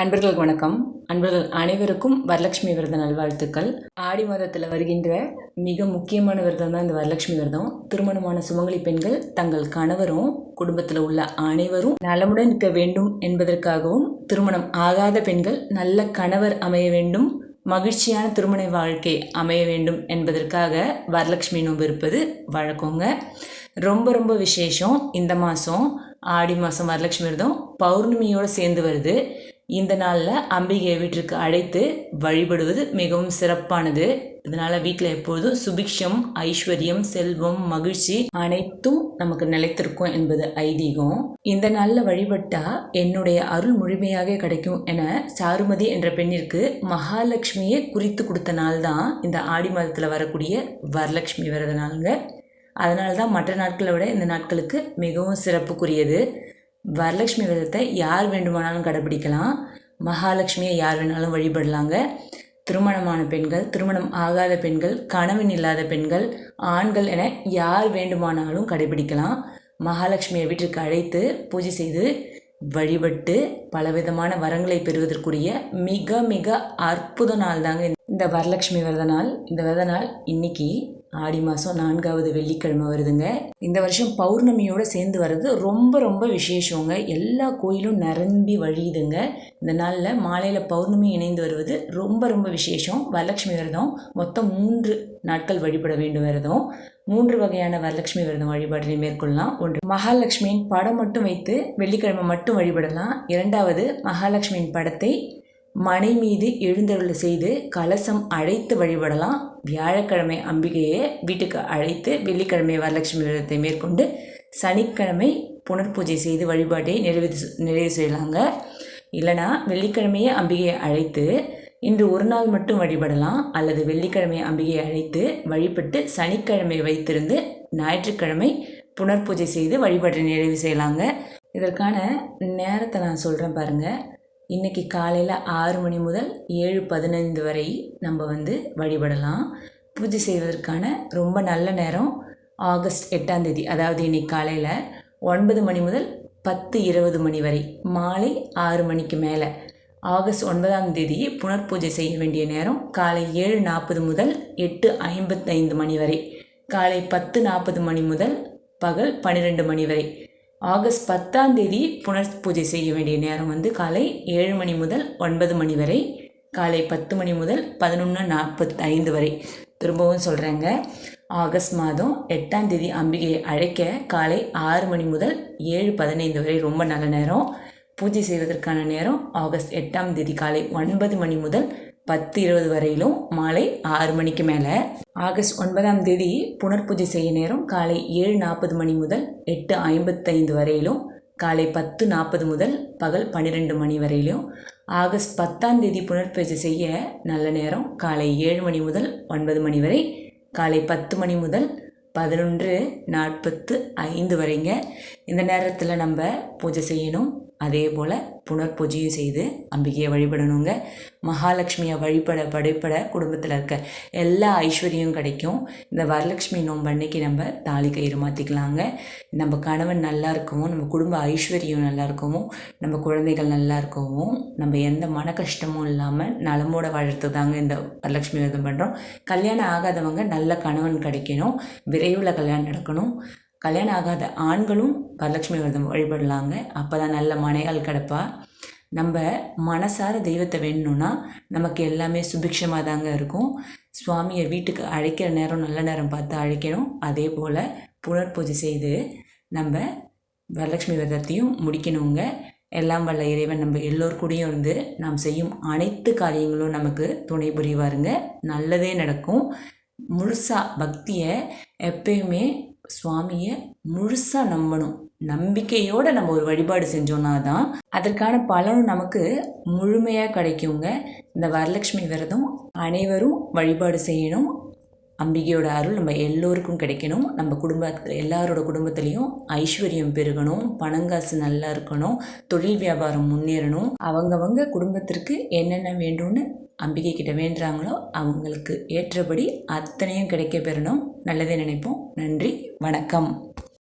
அன்பர்கள் வணக்கம். அன்பர்கள் அனைவருக்கும் வரலட்சுமி விரத நல்வாழ்த்துக்கள். ஆடி மாதத்தில் வருகின்ற மிக முக்கியமான விரதம் தான் இந்த வரலட்சுமி விரதம். திருமணமான சுமங்கலி பெண்கள் தங்கள் கணவரும் குடும்பத்தில் உள்ள அனைவரும் நலமுடன் இருக்க வேண்டும் என்பதற்காகவும் திருமணம் ஆகாத பெண்கள் நல்ல கணவர் அமைய வேண்டும் மகிழ்ச்சியான திருமண வாழ்க்கை அமைய வேண்டும் என்பதற்காக வரலட்சுமி நோன்பு இருப்பது வழக்கங்க. ரொம்ப ரொம்ப விசேஷம். இந்த மாதம் ஆடி மாதம் வரலட்சுமி விரதம் பௌர்ணமியோடு சேர்ந்து வருது. இந்த நாளில் அம்பிகையை வீட்டிற்கு அழைத்து வழிபடுவது மிகவும் சிறப்பானது. இதனால் வீட்டில் எப்பொழுதும் சுபிக்ஷம் ஐஸ்வர்யம் செல்வம் மகிழ்ச்சி அனைத்தும் நமக்கு நிலைத்திருக்கும் என்பது ஐதீகம். இந்த நாளில் வழிபட்டா என்னுடைய அருள் முழுமையாக கிடைக்கும் என சாருமதி என்ற பெண்ணிற்கு மகாலட்சுமியை குறித்து கொடுத்த நாள் தான் இந்த ஆடி மாதத்தில் வரக்கூடிய வரலட்சுமி விரத நாளுங்க. அதனால தான் மற்ற நாட்களை விட இந்த நாட்களுக்கு மிகவும் சிறப்புக்குரியது. வரலட்சுமி விரதத்தை யார் வேண்டுமானாலும் கடைபிடிக்கலாம். மகாலட்சுமியை யார் வேணாலும் வழிபடலாங்க. திருமணமான பெண்கள் திருமணம் ஆகாத பெண்கள் கணவன் இல்லாத பெண்கள் ஆண்கள் என யார் வேண்டுமானாலும் கடைபிடிக்கலாம். மகாலட்சுமியை வீட்டிற்கு அழைத்து பூஜை செய்து வழிபட்டு பலவிதமான வரங்களை பெறுவதற்குரிய மிக மிக அற்புத நாள் தாங்க இந்த வரலட்சுமி விரத நாள். இந்த விரத நாள் இன்னைக்கு ஆடி மாதம் நான்காவது வெள்ளிக்கிழமை வருதுங்க. இந்த வருஷம் பௌர்ணமியோடு சேர்ந்து வர்றது ரொம்ப ரொம்ப விசேஷங்க. எல்லா கோயிலும் நிரம்பி வழியுதுங்க. இந்த நாளில் மாலையில் பௌர்ணமி இணைந்து வருவது ரொம்ப ரொம்ப விசேஷம். வரலட்சுமி விரதம் மொத்தம் மூன்று நாட்கள் வழிபட வேண்டும் விரதம். மூன்று வகையான வரலட்சுமி விரதம் வழிபாட்டினை மேற்கொள்ளலாம். ஒன்று மகாலட்சுமியின் படம் மட்டும் வைத்து வெள்ளிக்கிழமை மட்டும் வழிபடலாம். இரண்டாவது மகாலட்சுமியின் படத்தை மனை மீது எழுந்தருள் செய்து கலசம் அழைத்து வழிபடலாம். வியாழக்கிழமை அம்பிகையை வீட்டுக்கு அழைத்து வெள்ளிக்கிழமை வரலட்சுமி விரதத்தை மேற்கொண்டு சனிக்கிழமை புனர்பூஜை செய்து வழிபாட்டை நிறைவு நிறைவு செய்யலாங்க. இல்லைனா வெள்ளிக்கிழமையே அம்பிகையை அழைத்து இன்று ஒரு நாள் மட்டும் வழிபடலாம். அல்லது வெள்ளிக்கிழமை அம்பிகையை அழைத்து வழிபட்டு சனிக்கிழமை வைத்திருந்து ஞாயிற்றுக்கிழமை புனர்பூஜை செய்து வழிபாட்டை நிறைவு செய்யலாங்க. இதற்கான நேரத்தை நான் சொல்கிறேன் பாருங்கள் இன்றைக்கி காலையில் ஆறு மணி முதல் ஏழு பதினைந்து வரை நம்ம வந்து வழிபடலாம். பூஜை செய்வதற்கான ரொம்ப நல்ல நேரம் ஆகஸ்ட் எட்டாம் தேதி அதாவது இன்றைக்கி காலையில் ஒன்பது மணி முதல் பத்து இருபது மணி வரை மாலை ஆறு மணிக்கு மேலே. ஆகஸ்ட் ஒன்பதாம் தேதியே புனர்பூஜை செய்ய வேண்டிய நேரம் காலை ஏழு நாற்பது முதல் எட்டு ஐம்பத்தைந்து மணி வரை காலை பத்து நாற்பது மணி முதல் பகல் பன்னிரெண்டு மணி வரை. ஆகஸ்ட் பத்தாம் தேதி புனர் பூஜை செய்ய வேண்டிய நேரம் வந்து காலை ஏழு மணி முதல் ஒன்பது மணி வரை காலை பத்து மணி முதல் பதினொன்று நாற்பத்தைந்து வரை. திரும்பவும் சொல்கிறேங்க ஆகஸ்ட் மாதம் எட்டாம் தேதி அம்பிகையை அழைக்க காலை ஆறு மணி முதல் ஏழு பதினைந்து வரை ரொம்ப நல்ல நேரம். பூஜை செய்வதற்கான நேரம் ஆகஸ்ட் எட்டாம் தேதி காலை ஒன்பது மணி முதல் பத்து இருபது வரையிலும் மாலை ஆறு மணிக்கு மேலே. ஆகஸ்ட் ஒன்பதாம் தேதி புனர்பூஜை செய்ய நேரம் காலை ஏழு நாற்பது மணி முதல் எட்டு ஐம்பத்தைந்து வரையிலும் காலை பத்து நாற்பது முதல் பகல் பன்னிரெண்டு மணி வரையிலும். ஆகஸ்ட் பத்தாம் தேதி புனர்பூஜை செய்ய நல்ல நேரம் காலை ஏழு மணி முதல் ஒன்பது மணி வரை. காலை பத்து மணி முதல் பதினொன்று நாற்பத்து ஐந்து வரைங்க. இந்த நேரத்தில் நம்ம பூஜை செய்யணும். அதே போல் புனர்பூஜையும் செய்து அம்பிகையை வழிபடணுங்க. மகாலட்சுமியை வழிபட படைப்பட குடும்பத்தில் இருக்க எல்லா ஐஸ்வர்யம் கிடைக்கும். இந்த வரலட்சுமி நோன்பு அன்னைக்கு நம்ம தாலி கயிறு மாற்றிக்கலாங்க நம்ம கணவன் நல்லா இருக்கவும் நம்ம குடும்ப ஐஸ்வர்யம் நல்லா இருக்கவும் நம்ம குழந்தைகள் நல்லா இருக்கவும் நம்ம எந்த மன கஷ்டமும் இல்லாமல் நலமோட வாழ்த்து தாங்க இந்த வரலட்சுமி விரதம் பண்ணுறோம் கல்யாணம் ஆகாதவங்க நல்ல கணவன் கிடைக்கணும். விரைவில் கல்யாணம் நடக்கணும். கல்யாணம் ஆகாத ஆண்களும் வரலட்சுமி விரதம் வழிபடலாங்க. அப்போ தான் நல்ல மனைகள் கிடப்பா. நம்ம மனசார தெய்வத்தை வேணும்னா நமக்கு எல்லாமே சுபிக்ஷமாக தாங்க இருக்கும். சுவாமியை வீட்டுக்கு அழைக்கிற நேரம் நல்ல நேரம் பார்த்து அழைக்கணும். அதே போல் புனர்பூஜை செய்து நம்ம வரலட்சுமி விரதத்தையும் முடிக்கணுங்க. எல்லாம் வல்ல இறைவன் நம்ம எல்லோருக்கூடையும் இருந்து நாம் செய்யும் அனைத்து காரியங்களும் நமக்கு துணை புரிவாருங்க. நல்லதே நடக்கும். முழுசாக பக்தியை எப்பயுமே சுவாமியை முழுசாக நம்பணும். நம்பிக்கையோடு நம்ம ஒரு வழிபாடு செஞ்சோன்னா தான் அதற்கான பலனும் நமக்கு முழுமையாக கிடைக்குங்க. இந்த வரலட்சுமி விரதம் அனைவரும் வழிபாடு செய்யணும். அம்பிகையோட அருள் நம்ம எல்லோருக்கும் கிடைக்கணும். நம்ம குடும்ப எல்லாரோட குடும்பத்துலேயும் ஐஸ்வர்யம் பெருகணும். பணங்காசு நல்லா இருக்கணும். தொழில் வியாபாரம் முன்னேறணும். அவங்கவங்க குடும்பத்திற்கு என்னென்ன வேண்டும்னு அம்பிகை கிட்ட வேண்டுறாங்களோ அவங்களுக்கு ஏற்றபடி அத்தனையும் கிடைக்க பெறணும் நல்லதே நினைப்போம். நன்றி. வணக்கம்.